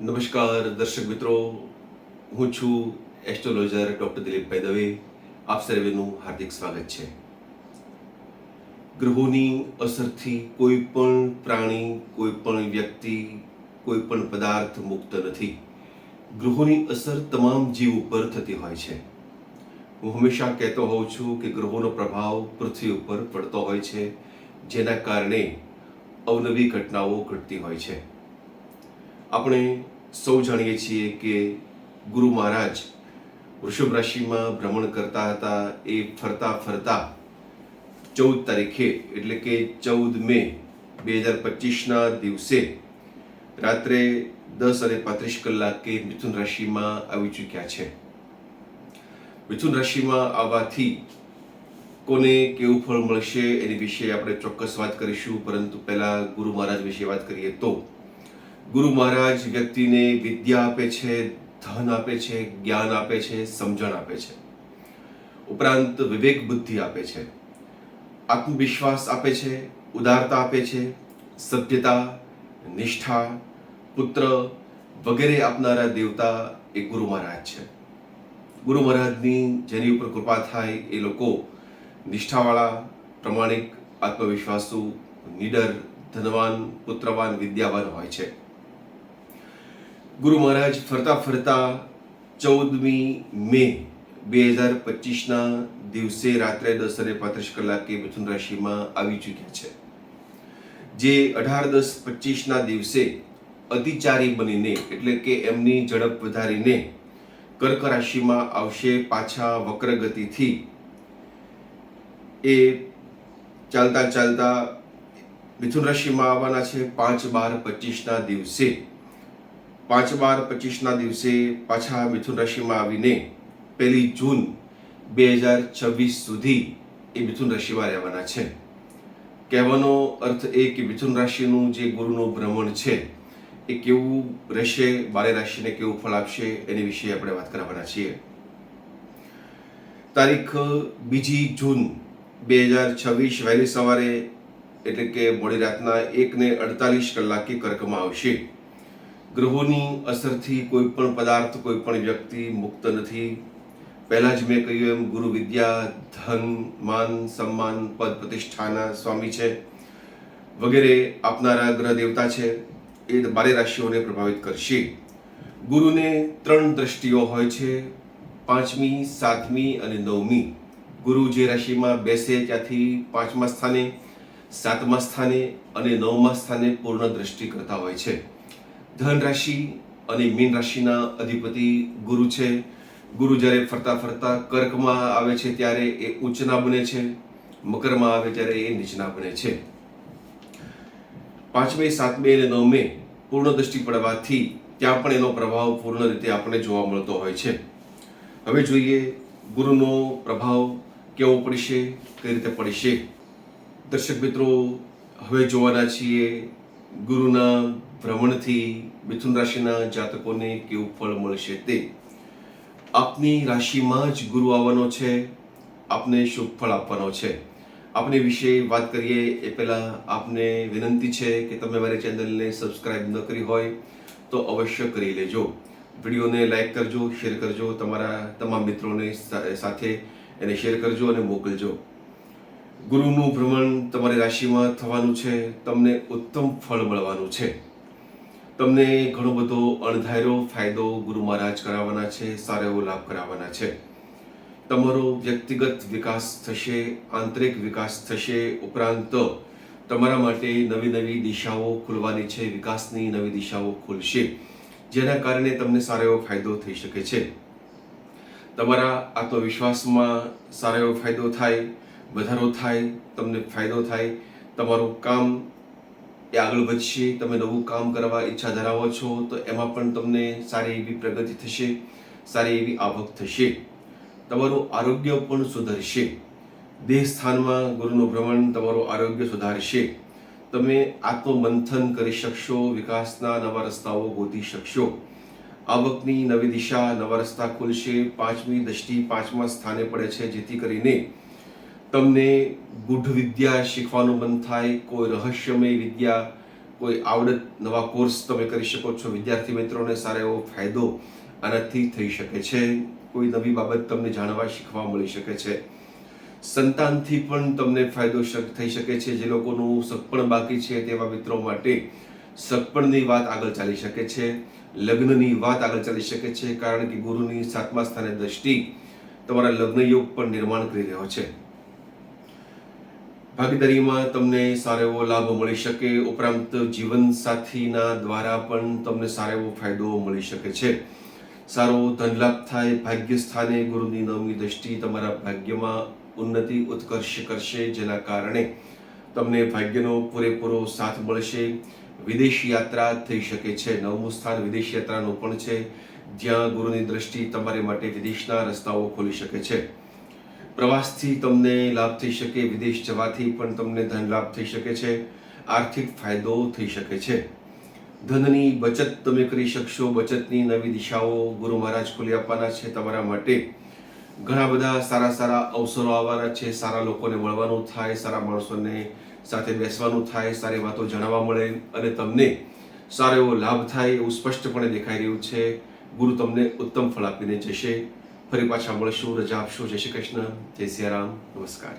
નમસ્કાર, દર્શક મિત્રો. હું છું એસ્ટ્રોલોજર ડોક્ટર દિલીપભાઈ દવે આપ સર્વેનું હાર્દિક સ્વાગત છે. ગ્રહોની અસરથી કોઈ પણ પ્રાણી, કોઈ પણ વ્યક્તિ, કોઈ પણ પદાર્થ મુક્ત નથી. ગ્રહોની અસર તમામ જીવ ઉપર થતી હોય છે. હું હંમેશા કહેતો હોઉં છું કે ગ્રહોનો પ્રભાવ પૃથ્વી ઉપર પડતો હોય છે, જેના કારણે અવનવી ઘટનાઓ ઘટતી હોય છે. આપણે સૌ જાણીએ છીએ કે ગુરુ મહારાજ વૃષભ રાશિમાં ભ્રમણ કરતા હતા. એ ફરતા ફરતા ચૌદ તારીખે, એટલે કે ચૌદ મે બે હજાર પચીસના દિવસે રાત્રે દસ અને પાંત્રીસ કલાકે મિથુન રાશિમાં આવી ચૂક્યા છે. મિથુન રાશિમાં આવવાથી કોને કેવું ફળ મળશે એની વિશે આપણે ચોક્કસ વાત કરીશું. પરંતુ પહેલાં ગુરુ મહારાજ વિશે વાત કરીએ તો ગુરુ મહારાજ વ્યક્તિને વિદ્યા આપે છે, ધન આપે છે, જ્ઞાન આપે છે, સમજણ આપે છે. ઉપરાંત વિવેક બુદ્ધિ આપે છે, આત્મવિશ્વાસ આપે છે, ઉદારતા આપે છે, સભ્યતા, નિષ્ઠા, પુત્ર વગેરે આપનારા દેવતા એ ગુરુ મહારાજ છે. ગુરુ મહારાજની જેની ઉપર કૃપા થાય એ લોકો નિષ્ઠાવાળા, પ્રમાણિક, આત્મવિશ્વાસુ, નીડર, ધનવાન, પુત્રવાન, વિદ્યાવાન હોય છે. ગુરુ મહારાજ ફરતા ફરતા ચૌદમી મે બે હજાર પચીસના દિવસે રાત્રે દસ અને પાંત્રીસ કલાકે મિથુન રાશિમાં આવી ચૂક્યા છે. જે અઢાર દસ પચીસના દિવસે અતિચારી બનીને, એટલે કે એમની ઝડપ વધારીને કર્ક રાશિમાં આવશે પાછા વક્ર ગતિથી એ ચાલતા ચાલતા મિથુન રાશિમાં આવવાના છે પાંચ બાર પચીસના દિવસે. પાંચ બાર પચીસના દિવસે પાછા મિથુન રાશિમાં આવીને પહેલી જૂન બે હજાર છવ્વીસ સુધી એ મિથુન રાશિમાં રહેવાના છે. કહેવાનો અર્થ એ કે મિથુન રાશિનું જે ગુરુનું ભ્રમણ છે, એ કેવું રહેશે, બારે રાશિને કેવું ફળ આપશે, એની વિશે આપણે વાત કરવાના છીએ. તારીખ બીજી જૂન બે હજાર છવ્વીસ વહેલી સવારે, એટલે કે મોડી રાતના એકને અડતાલીસ કલાકે કર્કમાં આવશે. ગ્રહોની અસરથી કોઈ પણ પદાર્થ, કોઈ પણ વ્યક્તિ મુક્ત નથી. પહેલા જ મેં કહ્યું એમ, ગુરુ વિદ્યા, ધન, માન, સન્માન, પદ પ્રતિષ્ઠાના સ્વામી છે. વગેરે આપનારા ગ્રહ દેવતા છે. એ બારે રાશિઓને પ્રભાવિત કરશે. ગુરુને ત્રણ દ્રષ્ટિઓ હોય છે. પાંચમી, સાતમી અને નવમી. ગુરુ જે રાશિમાં બેસે ત્યાંથી પાંચમા સ્થાને, સાતમા સ્થાને અને નવમા સ્થાને પૂર્ણ દ્રષ્ટિ કરતા હોય છે. ધન રાશિ અને મીન રાશિના અધિપતિ ગુરુ છે. ગુરુ જ્યારે ફરતા ફરતા કર્કમાં આવે છે ત્યારે એ ઉચ્ચના બને છે. મકરમાં આવે ત્યારે એ નીચના બને છે. પાંચમે, સાતમે અને નવમે પૂર્ણ દ્રષ્ટિ પડવાથી ત્યાં પણ એનો પ્રભાવ પૂર્ણ રીતે આપણને જોવા મળતો હોય છે. હવે જોઈએ ગુરુનો પ્રભાવ કેવો પડશે, કઈ રીતે પડશે? દર્શક મિત્રો, હવે જોવાના છીએ ગુરુના ભ્રમણથી મિથુન રાશિના જાતકોને કેવું ફળ મળશે તે આપની રાશિમાં જ ગુરુ આવવાનો છે, આપને શુભ ફળ આપવાનો છે. આપને વિશે વાત કરીએ એ પહેલાં આપને વિનંતી છે કે તમે મારી ચેનલને સબસ્ક્રાઇબ ન કરી હોય તો અવશ્ય કરી લેજો. વિડીયોને લાઈક કરજો, શેર કરજો, તમારા તમામ મિત્રોને સાથે એને શેર કરજો અને મોકલજો. ગુરુનું ભ્રમણ તમારી રાશિમાં થવાનું છે, તમને ઉત્તમ ફળ મળવાનું છે. તમને ઘણો બધો અણધાર્યો ફાયદો ગુરુ મહારાજ કરાવવાના છે, સારો એવો લાભ કરાવવાના છે. તમારો વ્યક્તિગત વિકાસ થશે, આંતરિક વિકાસ થશે, ઉપરાંત તમારા માટે નવી નવી દિશાઓ ખુલવાની છે, વિકાસની નવી દિશાઓ ખુલશે, જેના કારણે તમને સારો એવો ફાયદો થઈ શકે છે. તમારા આત્મવિશ્વાસમાં સારો એવો ફાયદો થાય વધારો થાય, તમને ફાયદો થાય, તમારું કામ એ આગળ વધશે, તમે નવું કામ કરવા ઈચ્છા ધરાવો છો, તો એમાં પણ તમને સારી એવી પ્રગતિ થશે, સારી એવી આવક થશે. તમારું આરોગ્ય પણ સુધરશે. દેહ સ્થાનમાં ગુરુનું ભ્રમણ તમારું આરોગ્ય સુધારશે. તમે આત્મમંથન કરી શકશો, વિકાસના નવા રસ્તાઓ ગોતી શકશો. આવકની નવી દિશા નવા રસ્તા ખુલશે, પાંચમી દ્રષ્ટિ પાંચમા સ્થાને પડે છે, જેથી કરીને તમને ગુઢ વિદ્યા શીખવાનું મન થાય, કોઈ રહસ્યમય વિદ્યા, કોઈ આવડત નવા કોર્સ તમે કરી શકો છો. વિદ્યાર્થી મિત્રોને સારો એવો ફાયદો આનાથી થઈ શકે છે. કોઈ નવી બાબત તમને જાણવા, શીખવા મળી શકે છે. સંતાનથી પણ તમને ફાયદો થઈ શકે છે. જે લોકોનું સગપણ બાકી છે તેવા મિત્રો માટે સગપણની વાત આગળ ચાલી શકે છે. લગ્નની વાત આગળ ચાલી શકે છે. કારણ કે ગુરુની સાતમા સ્થાને દ્રષ્ટિ તમારા લગ્ન યોગ પણ નિર્માણ કરી રહ્યો છે. ભાગીદારીમાં તમને સારો એવો લાભ મળી શકે. ઉપરાંત જીવન સાથીના દ્વારા પણ તમને સારો એવો ફાયદો મળી શકે છે. સારો ધન લાભ થાય, ભાગ્ય સ્થાને ગુરુની નવમી દ્રષ્ટિ તમારા ભાગ્યમાં ઉન્નતિ ઉત્કર્ષ કરશે. જેના કારણે તમને ભાગ્યનો પૂરેપૂરો સાથ મળશે. વિદેશ યાત્રા થઈ શકે છે. નવમું સ્થાન વિદેશ યાત્રાનું પણ છે. જ્યાં ગુરુની દ્રષ્ટિ તમારી માટે વિદેશના રસ્તાઓ ખોલી શકે છે. પ્રવાસથી તમને લાભ થઈ શકે, વિદેશ જવાથી પણ તમને ધન લાભ થઈ શકે છે, આર્થિક ફાયદો થઈ શકે છે. ધનની બચત તમે કરી શકશો, બચતની નવી દિશાઓ ગુરુ મહારાજ ખોલી આપવાના છે તમારા માટે. ઘણા બધા સારા સારા અવસરો આવવાના છે, સારા લોકોને મળવાનું થાય, સારા માણસોને સાથે બેસવાનું થાય, સારી વાતો જાણવા મળે અને તમને સારો એવો લાભ થાય એવું સ્પષ્ટપણે દેખાઈ રહ્યું છે. ગુરુ તમને ઉત્તમ ફળ આપીને જશે. ફરી પાછા મળશું રજા આપશો જય શ્રી કૃષ્ણ જય સિયારામ નમસ્કાર